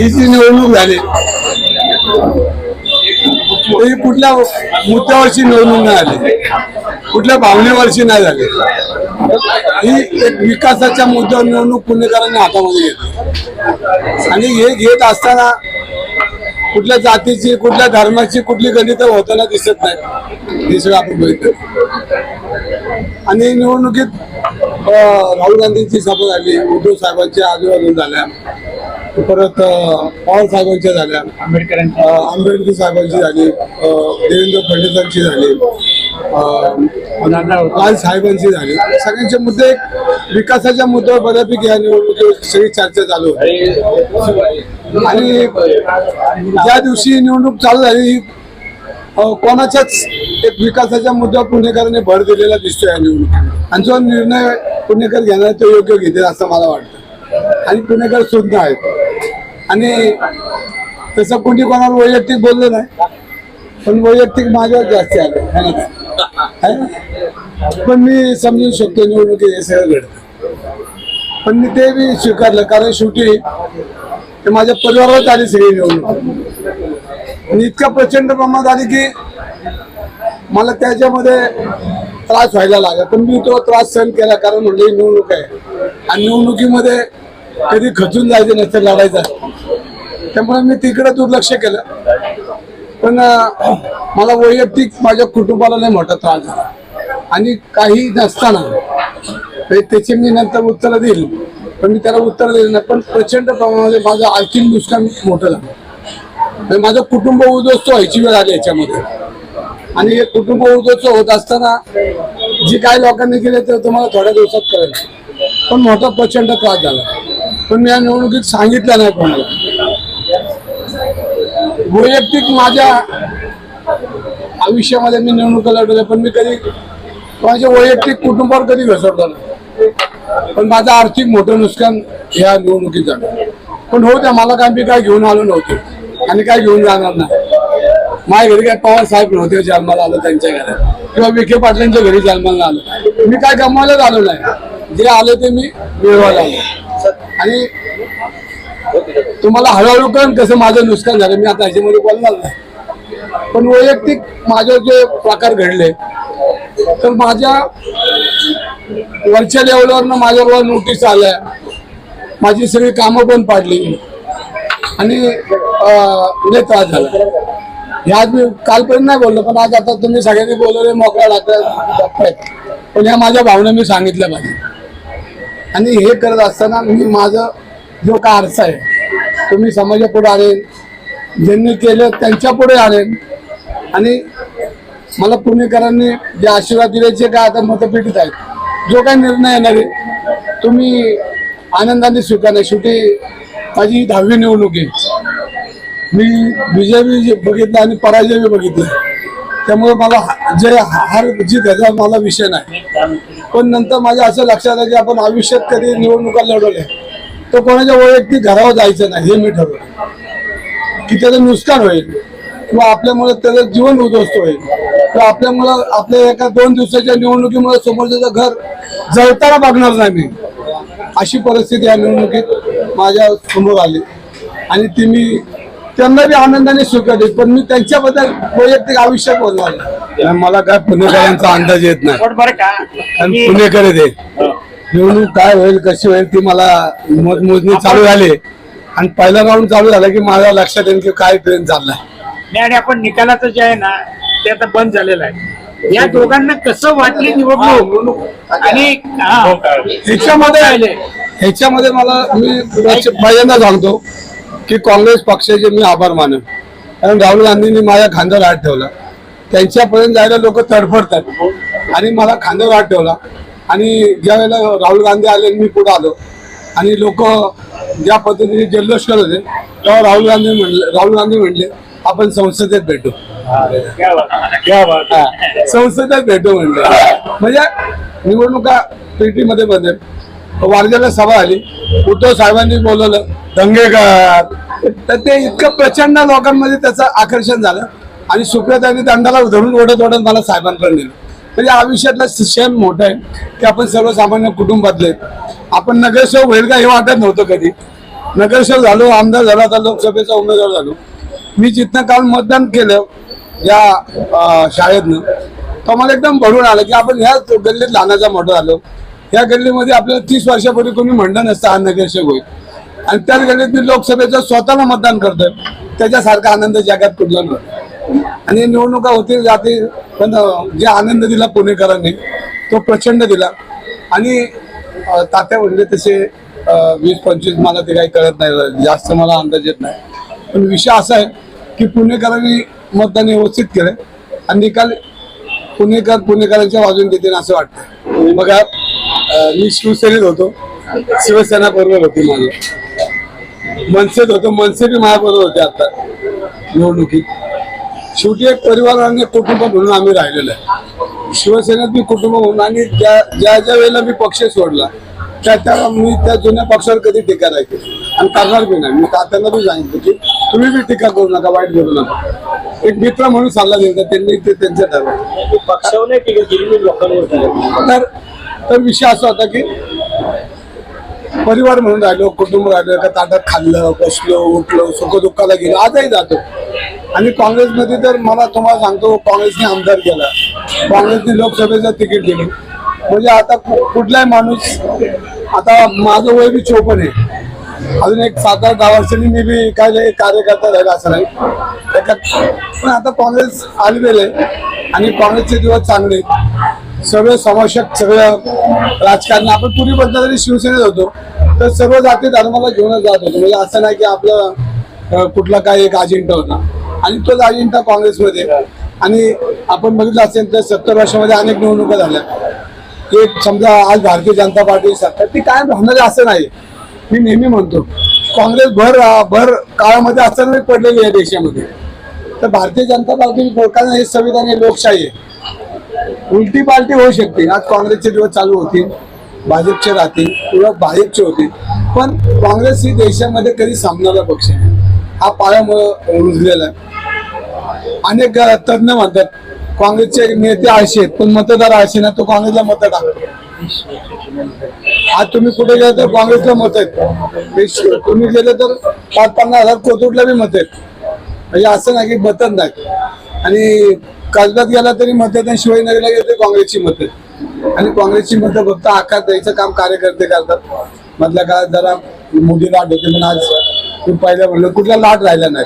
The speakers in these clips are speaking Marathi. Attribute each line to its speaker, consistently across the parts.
Speaker 1: ही जी निवडणूक झाली. ही कुठल्या मुद्द्यावरची निवडणूक नाही आली. कुठल्या भावनेवरची नाही झाली. ही एक विकासाच्या मुद्द्यावर निवडणूक पुणेकरांनी हातामध्ये घेतली. आणि हे घेत असताना कुठल्या जातीची कुठल्या धर्माची कुठली गणित होताना दिसत नाही. हे सगळं आपण बघितलं. आणि निवडणुकीत राहुल गांधींची सभा झाली उद्धव साहेबांच्या आजूबाजून झाल्या. परत पवार साहेबांच्या झाल्या. आंबेडकर साहेबांची झाली. देवेंद्र फडणवीसांची झाली. लाल साहेबांची झाली. सगळ्यांचे मुद्दे विकासाच्या मुद्द्यावर बऱ्यापैकी या निवडणुकीवर सगळी चर्चा चालू आहे आणि ज्या दिवशी निवडणूक चालू झाली कोणाच्याच एक विकासाच्या मुद्द्यावर पुणेकरांनी भर दिलेला दिसतो या निवडणुकीत आणि जो निर्णय पुणेकर घेणार तो योग्य घेतील असं मला वाटतं. आणि पुणेकर सुद्धा आहेत. आणि तसं कोणी कोणाला वैयक्तिक बोललं नाही पण वैयक्तिक माझ्यावर जास्त आलं ना? पण मी समजू शकतो निवडणुकीत हे सगळं घडतं. पण मी ते बी स्वीकारलं कारण शेवटी ते माझ्या परिवारात आली सगळी निवडणूक. आणि इतक्या प्रचंड प्रमाणात आली की मला त्याच्यामध्ये त्रास व्हायला लागला. पण मी तो त्रास सहन केला कारण म्हणजे निवडणूक आहे. आणि निवडणुकीमध्ये कधी खचून जायचं नसतं लढायचं त्यामुळे मी तिकडे दुर्लक्ष केलं. पण मला वैयक्तिक माझ्या कुटुंबाला नाही मोठा त्रास झाला. आणि काही नसताना त्याची मी नंतर उत्तरं देईल पण मी त्याला उत्तर दिलं नाही. पण प्रचंड प्रमाणामध्ये माझं आर्थिक नुकसान मोठं झालं. माझं कुटुंब उद्ध्वस्त व्हायची वेळ आली याच्यामध्ये. आणि हे कुटुंब उद्ध्वस्त होत असताना जी काही लोकांनी केले ते तुम्हाला थोड्या दिवसात कळेल. पण मोठा प्रचंड त्रास झाला. पण मी या निवडणुकीत सांगितलं नाही कोणाला. वैयक्तिक माझ्या आयुष्यामध्ये मी निवडणुका लढवल्या पण मी कधी माझ्या वैयक्तिक कुटुंबावर कधी घसरलो नाही. पण माझं आर्थिक मोठं नुकसान ह्या निवडणुकीत झालं. पण हो त्या मला काय मी काय घेऊन आलो नव्हते. आणि काय घेऊन जाणार नाही. माझ्या घरी काय पवार साहेब नव्हते जन्माला आलं त्यांच्या घरात किंवा विखे पाटलांच्या घरी जन्माला आलं. मी काय गमवायलाच आलो नाही. जे आलं ते मी मिळवायला आलो. आणि तुम्हाला हळूहळू कळण कसं माझं नुकसान झालं. मी आता ह्याच्यामध्ये बोलणार नाही. पण वैयक्तिक माझे जे प्रकार घडले तर माझ्या वरच्या लेवलवरनं माझ्यावर नोटीस आल्या. माझी सगळी कामं पण पाडली. आणि लय त्रास झाला. हे आज मी कालपर्यंत नाही बोललो पण आज आता तुम्ही सगळ्यांनी बोलवले मोकळा लागताय पण ह्या माझ्या भावना मी सांगितल्या पाहिजे. आणि हे करत असताना मी माझं जो काय आरसा आहे तो मी समाजापुढे आणेन ज्यांनी केलं त्यांच्यापुढे आणेन. आणि मला पुणेकरांनी जे आशीर्वाद दिले जे काय आता मतपेटीत आहेत जो काय निर्णय येणार आहे तुम्ही आनंदाने स्वीकारणार. शेवटी माझी दहावी निवडणूक आहे. मी विजय बी बघितला आणि पराजय बी बघितला. त्यामुळे मला हा- जे हार जीत ह्याचा मला विषय नाही. पण नंतर माझ्या असं लक्षात आलं की आपण आयुष्यात कधी निवडणुका लढवल्या. तर कोणाच्या वैयक्तिक घरावर जायचं नाही हे मी ठरवलं. की त्याचं नुकसान होईल किंवा आपल्यामुळे त्याचं जीवन उद्ध्वस्त होईल. किंवा आपल्यामुळं आपल्या एका दोन दिवसाच्या निवडणुकीमुळे समोरच्याचं घर जळताना बघणार नाही मी. अशी परिस्थिती या निवडणुकीत माझ्यासमोर आली. आणि ती मी त्यांना बी आनंदाने स्वीकारली पण मी त्यांच्याबद्दल वैयक्तिक आयुष्यात बोलणार नाही. मला काय पुणेकरांचा अंदाज येत नाही
Speaker 2: पण बरं का
Speaker 1: आणि पुणेकर आहे ते निवडणूक काय होईल कशी होईल ती मला मतमोजणी चालू झाली आणि पहिला राऊंड चालू झाला की माझ्या लक्षात येईल की काय ट्रेन चाललाय
Speaker 2: नाही आणि आपण निकालाचं जे आहे ना ते आता बंद झालेलं आहे या दोघांना कसं वाटली निवडणूक आणि हा.
Speaker 1: ह्याच्यामध्ये ह्याच्यामध्ये मला मी पहिल्यांदा सांगतो की काँग्रेस पक्षाचे मी आभार मानन. कारण राहुल गांधींनी माझ्या खांद्यावर हात ठेवला. त्यांच्यापर्यंत जायला लोक तडफडतात. आणि मला खांद्यावर हात ठेवला. आणि ज्या वेळेला राहुल गांधी आले मी पुढे आलो आणि लोक ज्या पद्धतीने जल्लोष करत होते तेव्हा राहुल गांधी म्हणले राहुल गांधी म्हणले आपण संसदेत भेटू. संसदेत भेटू म्हणले. म्हणजे निवडणुका पेटीमध्ये बदल वारज्याला सभा आली उद्धव साहेबांनी बोलवलं. दंगेकर तर ते इतकं प्रचंड लोकांमध्ये त्याचं आकर्षण झालं. आणि सुप्रियातांनी दंडाला धरून ओढत ओढत मला साहेबांकडे नेलं. म्हणजे आयुष्यातला क्षण मोठं आहे की आपण सर्वसामान्य कुटुंबातले आपण नगरसेवक होईल का हे वाटत नव्हतं कधी. नगरसेवक झालो आमदार झालो आता लोकसभेचा उमेदवार झालो. मी जिथनं काल मतदान केलं या शाळेतनं तर मला एकदम भरून आलं की आपण ह्या गल्लीत लहानाचा मोठं झालो. या गल्लीमध्ये आपल्याला तीस वर्षापूर्वी कोणी म्हणलं नसतं हा नगरसेवक होईल. आणि त्याच गल्लीत मी लोकसभेचं स्वतःला मतदान करतोय. त्याच्यासारखा आनंद जगात कुठला नव्हता आणि निवडणुका होतील जाते पण जे आनंद दिला पुणेकरांनी तो प्रचंड दिला. आणि तात्या म्हणजे तसे वीस पंचवीस मला ते काही कळत नाही जास्त मला अंदाज येत नाही. पण विषय असा आहे की पुणेकरांनी मतदान व्यवस्थित केलं आणि निकाल पुणेकर पुणेकरांच्या बाजून घेतील असं वाटतं बघा मी शिवसेनेत होतो. शिवसेना बरोबर होती माझी. मनसेत होतो. मनसे बी माझ्याबरोबर होते आता. निवडणुकीत. शेवटी एक परिवार आणि कुटुंब म्हणून आम्ही राहिलेलो आहे. शिवसेनेत मी कुटुंब म्हणून आणि ज्या ज्या ज्या वेळेला मी पक्ष सोडला त्या त्या मी त्या जुन्या पक्षावर कधी टीका नाही केली. आणि करणार बी नाही. मी तात्यांना बी सांगितलं की तुम्ही बी टीका करू नका वाईट करू नका. एक मित्र म्हणून सल्ला दिला त्यांनी ते त्यांच्या ठरवलं. तर तर विषय असा होता की परिवार म्हणून राहिलो कुटुंब राहिलो एका ताटात खाल्लं बसलो उठलो सुख दुःखाला गेलो आजही जातो. आणि काँग्रेसमध्ये तर मला तुम्हाला सांगतो काँग्रेसने आमदार केला. काँग्रेसने लोकसभेचं तिकीट दिलं. म्हणजे आता कु- कुठलाही माणूस आता माझं वय बी चोपन्न आहे. अजून एक सात आठ दहा वर्षांनी मी बी काय कार्यकर्ता राहिला असं नाही. एका पण आता काँग्रेस आलेलं आहे आणि काँग्रेसचे दिवस चांगले सगळं समावेशक सगळं राजकारण आपण पूर्वी जरी शिवसेनेत होतो. तर सर्व जाती धर्माला घेऊनच जात होतो. म्हणजे असं नाही की आपलं कुठला काय एक अजेंडा होता. आणि तोच अजेंडा काँग्रेसमध्ये. आणि आपण बघितलं असेल तर सत्तर वर्षामध्ये अनेक निवडणुका झाल्या. एक समजा आज भारतीय जनता पार्टी सत्ता ती कायम राहणार असं नाही. मी नेहमी म्हणतो काँग्रेस भर भर काळामध्ये असं नाही पडलेली आहे देशामध्ये. तर भारतीय जनता पार्टी हे संविधान हे लोकशाही आहे. उलटी पालटी होऊ शकते. आज काँग्रेसचे दिवस चालू होतील भाजपचे राहतील किंवा भाजपचे होतील. पण काँग्रेस ही देशामध्ये कधी सामनाला पक्ष आहे हा पायामुळे रुजलेला आहे. अनेक तज्ज्ञ म्हणतात काँग्रेसचे नेते आळशी आहेत पण मतदार आळशी ना तो काँग्रेसला मत टाकतो आज तुम्ही कुठे गेले तर काँग्रेसला मत आहेत. तुम्ही गेले तर पाच पन्नास हजार कोथरूडला बी मत आहेत. म्हणजे असं नाही की मतच नाही. आणि कसब्यात गेला तरी मतदान आणि शिवाजीनगरला गेले तरी काँग्रेसची मत. आणि काँग्रेसची मतं फक्त आकार द्यायचं काम कार्यकर्ते करतात. मधल्या काळात जरा मोदी लाट होते पण आज तू पहिलं म्हणलं कुठला लाट राहिला नाही.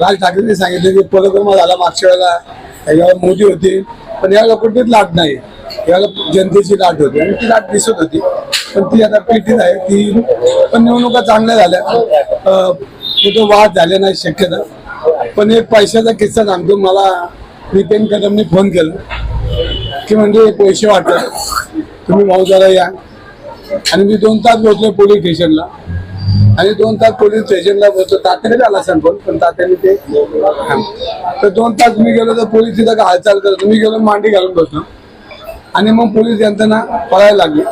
Speaker 1: राज ठाकरेंनी सांगितलं की पदक्रम झाला मागच्या वेळेला. यावेळेला मोदी होती पण यावेळेला कुठलीच लाट नाही. यावेळेला जनतेची लाट होती आणि ती लाट दिसत होती. पण ती आता पेटीत आहे ती पण निवडणुका चांगल्या झाल्या. अं, कुठं वाद झाले नाही शक्यता. पण एक पैशाचा किस्सा सांगतो मला नितीन कदमने फोन केला की म्हणजे पैसे वाटतात. तुम्ही भाऊजाला या. आणि मी दोन तास बसलो पोलीस स्टेशनला. आणि दोन तास पोलीस स्टेशनला बसलो. तात्याने आला असेल फोन पण तात्याने ते तर दोन तास मी गेलो तर पोलीस तिथं का हालचाल करत मी गेलो मांडी घालून बसलो. आणि मग पोलीस यंत्रणा पळायला लागली.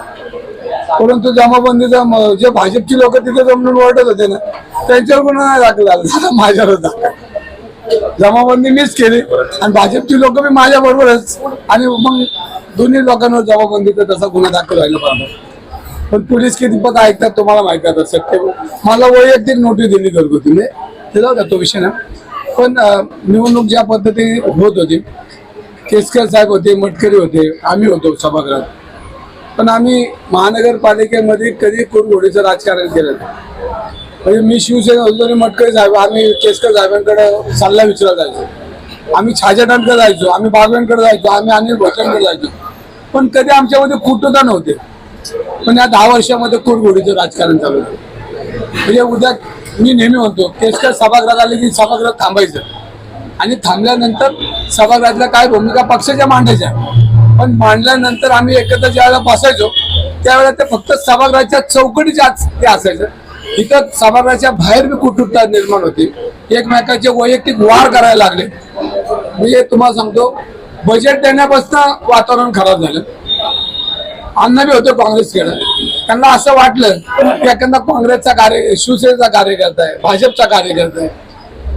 Speaker 1: परंतु जमाबंदीचा म- जे भाजपची लोक तिथे जमून ओरडत होते ना त्यांच्यावर गुन्हा नाही दाखल झाला माझ्यावर दाखल जमाबंदी मीच केली. आणि भाजपची लोक मी माझ्या बरोबरच. आणि मग दोन्ही लोकांवर जमाबंदीचा तसा गुन्हा दाखल व्हायला पाहिजे. पण पोलीस किती पद ऐकतात तुम्हाला माहिती आहे आता सत्य मला वैयक्तिक नोटीस दिली घरगुतीने. म्हणजे होता तो विषय ना पण निवडणूक ज्या पद्धतीने होत होती केसकर साहेब होते मटकरी होते आम्ही होतो सभागृहात. पण आम्ही महानगरपालिकेमध्ये कधी कुरघोडीचं राजकारण केलं म्हणजे मी शिवसेना होतो आणि मटकरी साहेब आम्ही केसकर साहेबांकडे सल्ला विचारला जायचो. आम्ही छाजेटांकडे जायचो आम्ही बागव्यांकडे जायचो आम्ही अनिल भोसनकडे जायचो. पण कधी आमच्यामध्ये कुटुंबा नव्हते. पण या दहा वर्षामध्ये कुरघोडीचं राजकारण चालू म्हणजे उद्या मी नेहमी म्हणतो केसकर सभागृहात आले की सभागृहात थांबायचं. आणि थांबल्यानंतर सभागृहातल्या काय भूमिका पक्षाच्या मांडायच्या. पण मांडल्यानंतर आम्ही एकत्र ज्यावेळेला बसायचो त्यावेळेला ते फक्त सभागृहाच्या चौकटीच्या ते असायचं. इथं समाजाच्या बाहेर बी कुटुंबता निर्माण होती. एकमेकांचे वैयक्तिक वार करायला लागले. म्हणजे तुम्हाला सांगतो बजेट देण्यापासून वातावरण खराब झालं. अण्णा बी होते काँग्रेसकडे त्यांना असं वाटलं की एखादा काँग्रेसचा कार्य शिवसेनेचा कार्यकर्ता आहे भाजपचा कार्यकर्ता आहे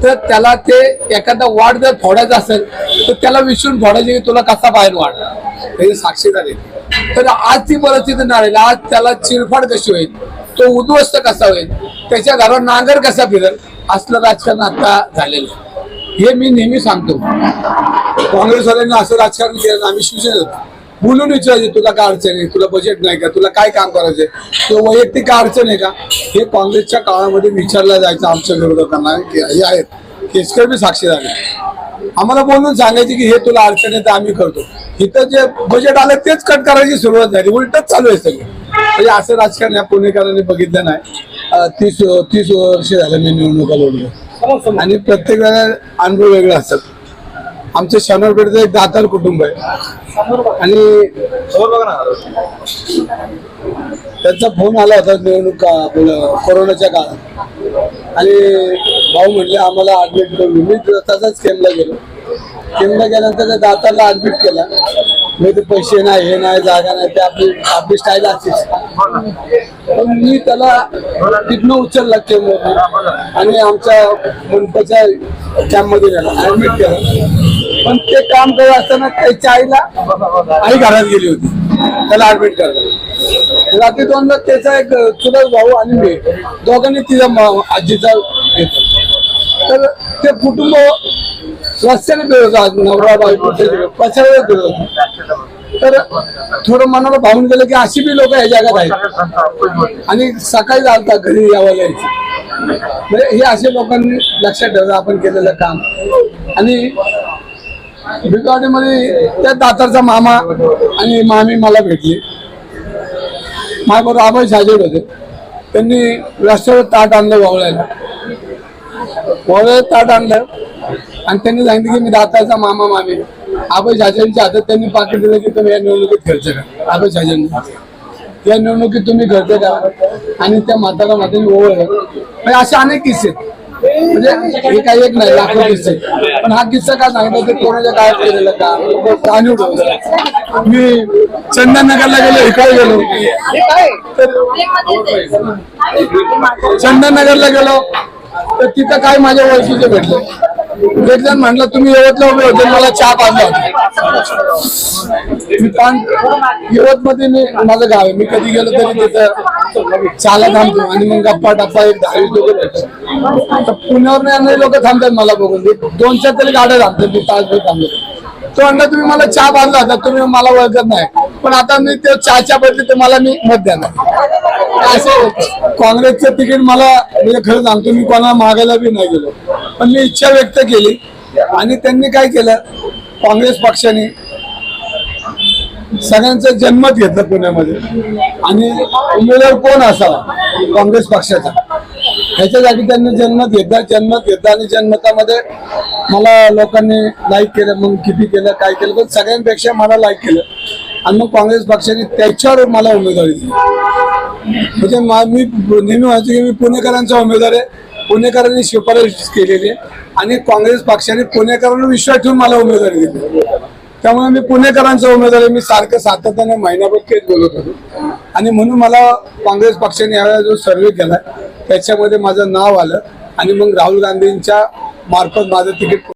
Speaker 1: तर त्याला ते एखादा वाढ जर फोडायचा असेल तर त्याला विसरून फोडायचे की तुला कसा बाहेर वाढला हे साक्षीदार आहे तर आज ती परिस्थिती नाही राहिली. आज त्याला चिरफाड कशी होईल?
Speaker 3: तो उद्ध्वस्त कसा होईल? त्याच्या घरावर नांगर कसा फिरल? असलं राजकारण आता झालेलं हे मी नेहमी सांगतो.
Speaker 1: काँग्रेसवाल्यांनी असं राजकारण केलं आम्ही शिवसेनेत बोलून विचारायचे तुला काय अडचण आहे? तुला बजेट नाही का? तुला काय काम करायचंय? तो वैयक्तिक काय अडचण आहे का? हे काँग्रेसच्या काळामध्ये विचारलं जायचं आमच्या विरोधकांना हे आहेत. केसकर बी साक्षीदार आहे. आम्हाला बोलून सांगायचे की हे तुला अडचण आहे तर आम्ही करतो. इथं जे बजेट आलं तेच कट करायची सुरुवात झाली. उलटच चालू आहे सगळं. म्हणजे असं राजकारण या पुणेकरांनी बघितलं नाही. तीस तीस वर्ष झालं मी निवडणुका लढलो. आणि प्रत्येक वेळेला अनुभव वेगळे असतात. आमच्या शनोरपेठचं एक दातार कुटुंब आहे. आणि त्यांचा फोन आला होता निवडणूक कोरोनाच्या काळात. आणि भाऊ म्हटले आम्हाला ऍडमिट करून मी तसाच केमला गेलो. केमला गेल्यानंतर त्या दातारला ऍडमिट केला. मी ते पैसे नाही हे नाही जागा नाही ते आपली आपली स्टाईल असतेच. पण मी त्याला तिथनं उचलला केम आणि आमच्या मनपाच्या कॅम्पमध्ये गेला ऍडमिट केलं. पण ते काम करत असताना त्याच्या आईला आई घरात गेली होती. त्याला ऍडमिट करत रात्री दोनदा त्याचा एक चुलत भाऊ आणि मी दोघांनी तिचा आजीचा घेतला तर ते कुटुंब रस्त्याने फिरत होतं नवरा बायको पछाडे फिरत तर थोडं मनाला भावून गेलं की अशी बी लोक या जगात आहेत. आणि सकाळी चालतात घरी यावं यायचं. म्हणजे हे असे लोकांनी लक्षात ठेवलं आपण केलेलं काम. आणि भिकवाडीमध्ये त्या दातारचा मामा आणि मामी मला भेटली. माझ्याबरोबर आबाई साजेड होते. त्यांनी रस्त्यावर ताट आणलं वावळायला. वावळ्याला ताट आणलं. आणि त्यांनी सांगितलं की मी दातारचा मामा मामी. आबाई साजेडच्या हातात त्यांनी पाकिट दिलं की तुम्ही या निवडणुकीत खर्च करा आबाई साजेडने या निवडणुकीत तुम्ही खर्च करा आणि त्या म्हातारा म्हातारी ओवळलं म्हणजे असे अनेक किस्से. म्हणजे हे काही एक नाही लाखो किस्से. पण हा किस्सा का सांगितलं ते कोणाच्या काळात केलेलं का? ठेवलं. मी चंदननगरला गेलो इकडे गेलो. चंदननगरला गेलो. तर तिथं काय माझ्या ओळखीचे भेटले? एक जण म्हटलं तुम्ही यवतला उभे होते मला चहा पाजला यवतमध्ये मी पान मी माझं गाव आहे. मी कधी गेलो तरी तिथं चाला थांबतो आणि मग गप्पा टप्पा एक दहा लोक भेटतात. पुण्यावर येणारे लोक थांबतात मला बघून. दोन चार तरी गाड्या थांबतात मी तासभर थांबतो. तो म्हणला तुम्ही मला चहा बांधला होता तुम्ही मला ओळखत नाही. पण आता मी ते चहाच्या बदली ते मला मी मत देणार. काँग्रेसचं तिकीट मला म्हणजे खरं सांगतो मी कोणाला मागायला बी नाही गेलो. पण मी इच्छा व्यक्त केली आणि त्यांनी काय केलं? काँग्रेस पक्षाने सगळ्यांचं जन्मत घेतलं पुण्यामध्ये. आणि उमेदवार कोण असावा? काँग्रेस पक्षाचा. ह्याच्यासाठी त्यांनी जन्मत घेतला जन्मत घेतला आणि जन्मतामध्ये मला लोकांनी लाईक केलं मग किती केलं काय केलं पण सगळ्यांपेक्षा मला लाईक केलं. आणि मग काँग्रेस पक्षाने त्याच्यावर मला उमेदवारी दिली. म्हणजे मा- मी नेहमी म्हणतो की मी पुणेकरांचा उमेदवार आहे. पुणेकरांनी शिफारस केलेली आहे. आणि काँग्रेस पक्षाने पुणेकरांना विश्वास ठेवून मला उमेदवारी दिली. त्यामुळे मी पुणेकरांचा उमेदवार आहे. मी सारखं सातत्याने महिनाभर तेच बोलत होतो. आणि म्हणून मला काँग्रेस पक्षाने यावेळेला जो सर्वे केला त्याच्यामध्ये माझं नाव आलं. आणि मग राहुल गांधींच्या मार्फत माझं तिकीट